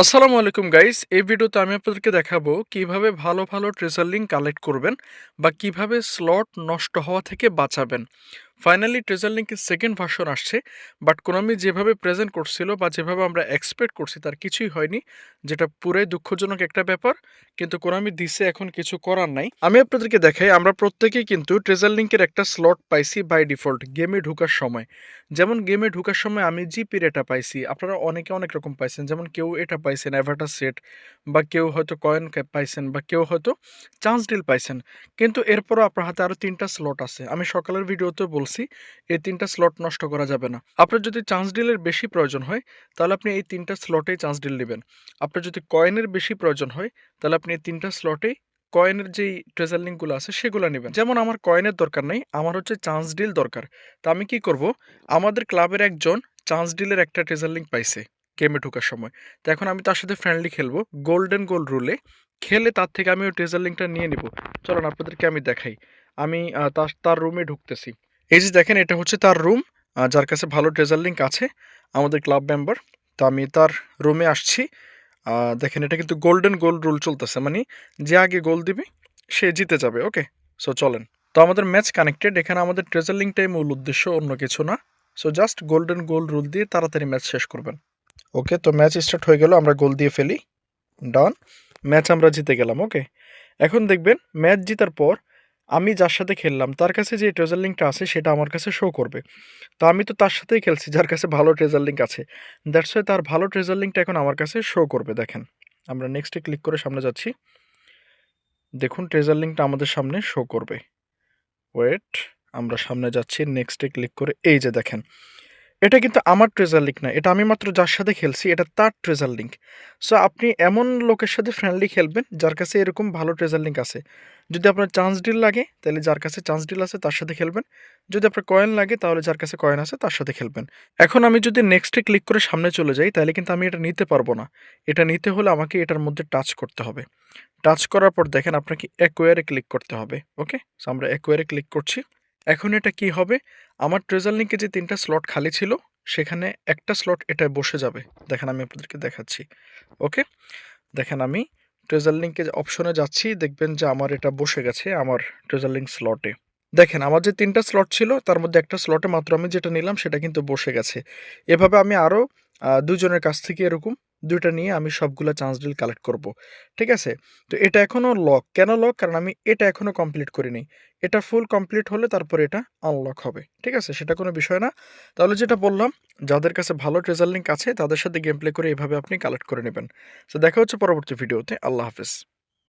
আসসালামু আলাইকুম গাইস এই ভিডিওতে আমি আপনাদেরকে দেখাবো কীভাবে ভালো ভালো ট্রেজার লিঙ্ক কালেক্ট করবেন বা কীভাবে স্লট নষ্ট হওয়া থেকে বাঁচাবেন। ফাইনালি ট্রেজার লিঙ্কের সেকেন্ড ভার্সন আসছে বাট কোনামি যেভাবে প্রেজেন্ট করছিল বা যেভাবে আমরা এক্সপেক্ট করছি তার কিছুই হয়নি, যেটা পুরাই দুঃখজনক একটা ব্যাপার, কিন্তু কোনামি দিছে এখন কিছু করার নাই। আমি আপনাদেরকে দেখাই, আমরা প্রত্যেকেই কিন্তু ট্রেজার লিঙ্কের একটা স্লট পাইছি বাই ডিফল্ট গেমে ঢোকার সময়। যেমন গেমে ঢুকার সময় আমি জিপির এটা পাইছি, আপনারা অনেকে অনেক রকম পাইছেন, যেমন কেউ এটা পাইছেন অ্যাভাটার সেট বা কেউ হয়তো কয়েন পাইছেন, বা কেউ হয়তো চান্স ডিল পাইছেন। কিন্তু এরপরও আপনার হাতে আরও তিনটা স্লট আছে। আমি সকালের ভিডিওতে বলছি এই তিনটা স্লট নষ্ট করা যাবে না। আপনার যদি চান্স ডিলের বেশি প্রয়োজন হয়, তাহলে আপনি এই তিনটা স্লটেই চান্স ডিল নেবেন। আপনার যদি কয়েনের বেশি প্রয়োজন হয়, তাহলে আপনি এই তিনটা স্লটেই কয়েনের যেই ট্রেজার লিঙ্কগুলো আছে, সেগুলো নেবেন। যেমন আমার কয়েনের দরকার নেই, আমার হচ্ছে চান্স ডিল দরকার। তা আমি কি করব? আমাদের ক্লাবের একজন চান্স ডিলের একটা ট্রেজার লিঙ্ক পাইছে গেমে ঢোকার সময়। তো এখন আমি তার সাথে ফ্রেন্ডলি খেলব গোল্ডেন গোল রুলে খেলে তার থেকে আমি ওই ট্রেজার লিঙ্কটা নিয়ে নিব। চলুন আপনাদেরকে আমি দেখাই। আমি তার রুমে ঢুকতেছি। এই যে দেখেন, এটা হচ্ছে তার রুম যার কাছে ভালো ট্রেজার লিঙ্ক আছে, আমাদের ক্লাব মেম্বার তো আমি তার রুমে আসছি। দেখেন, এটা কিন্তু গোল্ডেন গোল রুল চলতেছে মানে যে আগে গোল দিবে, সে জিতে যাবে ওকে সো চলেন। তো আমাদের ম্যাচ কানেক্টেড এখানে আমাদের ট্রেজার লিঙ্কটাই মূল উদ্দেশ্য, অন্য কিছু না। So just golden goal rule দিয়ে তাড়াতাড়ি ম্যাচ শেষ করবেন। ওকে তো ম্যাচ স্টার্ট হয়ে গেল, আমরা গোল দিয়ে ফেলি। ডান ম্যাচ আমরা জিতে গেলাম ওকে এখন দেখবেন ম্যাচ জিতার পর আমি যার সাথে খেললাম, তার কাছে যে ট্রেজার লিঙ্কটা আছে সেটা আমার কাছে শো করবে। তো আমি তো তার সাথেই খেলছি, যার কাছে ভালো ট্রেজার লিঙ্ক আছে। দ্যাটস ওয়াই তার ভালো ট্রেজার লিঙ্কটা এখন আমার কাছে শো করবে, দেখেন। আমরা নেক্সটে ক্লিক করে সামনে যাচ্ছি। দেখুন ট্রেজার লিঙ্কটা আমাদের সামনে শো করবে। ওয়েট আমরা সামনে যাচ্ছি নেক্সটে ক্লিক করে, এই যে দেখেন। এটা কিন্তু আমার ট্রেজার লিঙ্ক না, এটা আমি মাত্র যার সাথে খেলছি, এটা তার ট্রেজার লিঙ্ক সো আপনি এমন লোকের সাথে ফ্রেন্ডলি খেলবেন, যার কাছে এরকম ভালো ট্রেজার লিঙ্ক আছে। যদি আপনার চান্স ডিল লাগে, তাহলে যার কাছে চান্স ডিল আছে তার সাথে খেলবেন। যদি আপনার কয়েন লাগে, তাহলে যার কাছে কয়েন আছে তার সাথে খেলবেন। এখন আমি যদি নেক্সটে ক্লিক করে সামনে চলে যাই, তাহলে কিন্তু আমি এটা নিতে পারব না। এটা নিতে হলে আমাকে এটার মধ্যে টাচ করতে হবে। টাচ করার পর দেখেন আপনাকে অ্যাকোয়ারে ক্লিক করতে হবে ওকে সো আমরা অ্যাকোয়ারে ক্লিক করছি। এখন এটা কি হবে? আমার ট্রেজার লিঙ্কে যে তিনটা স্লট খালি ছিল, সেখানে একটা স্লট এটা বসে যাবে। দেখেন আমি আপনাদেরকে দেখাচ্ছি। ওকে? দেখেন আমি ট্রেজার লিঙ্কে অপশনে যাচ্ছি, দেখবেন যে আমার এটা বসে গেছে আমার ট্রেজার লিঙ্ক স্লটে দেখেন, আমার যে তিনটা স্লট ছিল, তার মধ্যে একটা স্লটে মাত্র আমি যেটা নিলাম, সেটা কিন্তু বসে গেছে। এভাবে আমি আরও দুজনের কাছ থেকে এরকম দুইটা নিয়ে আমি সবগুলো চান্স ডিল কালেক্ট করব, ঠিক আছে? তো এটা এখনও লক কেন লক কারণ আমি এটা এখনও কমপ্লিট করিনি। এটা ফুল কমপ্লিট হলে তারপর এটা আনলক হবে, ঠিক আছে? সেটা কোনো বিষয় না। তাহলে যেটা বললাম, যাদের কাছে ভালো ট্রেজার লিঙ্ক আছে, তাদের সাথে গেম প্লে করে এভাবে আপনি কালেক্ট করে নেবেন। তো দেখা হচ্ছে পরবর্তী ভিডিওতে আল্লাহ হাফেজ।